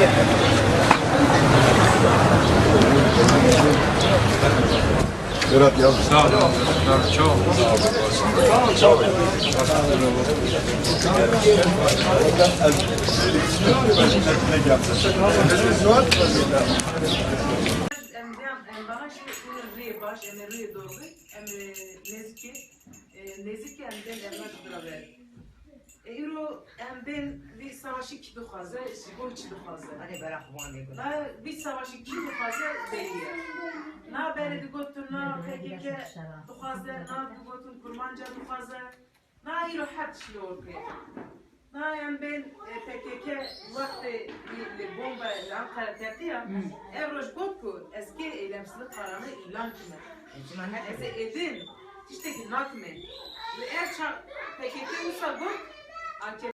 Merak etme. Berat yalnız. Sağ olun. Çok. Sağ olun. baş emirliği doğru emri nezki nezki emden emrah duraver. Euro emben savaşı ki duhaze, sigor ki duhaze. Hani berak bu ne Na bir savaşı ki duhaze değil. Na beri de gotun na PKK duhaze, na gotun kurmanca duhaze. Na iro hat şlor ki. Na em ben PKK vakti bir bomba Ankara tertiya. Evroş got ku eski eylemsizlik kararını ilan kime. Ez edin. İşte ki nakme. Ve eğer PKK usa got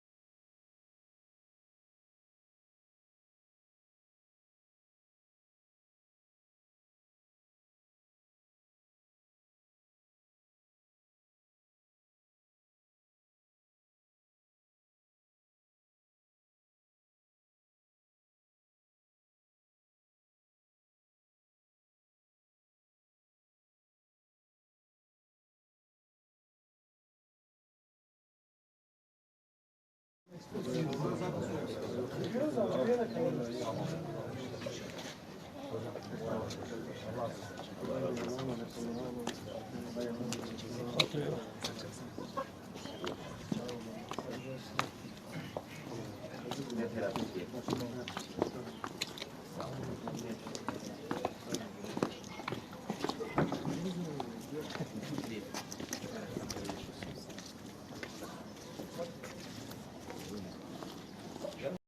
Ne telafi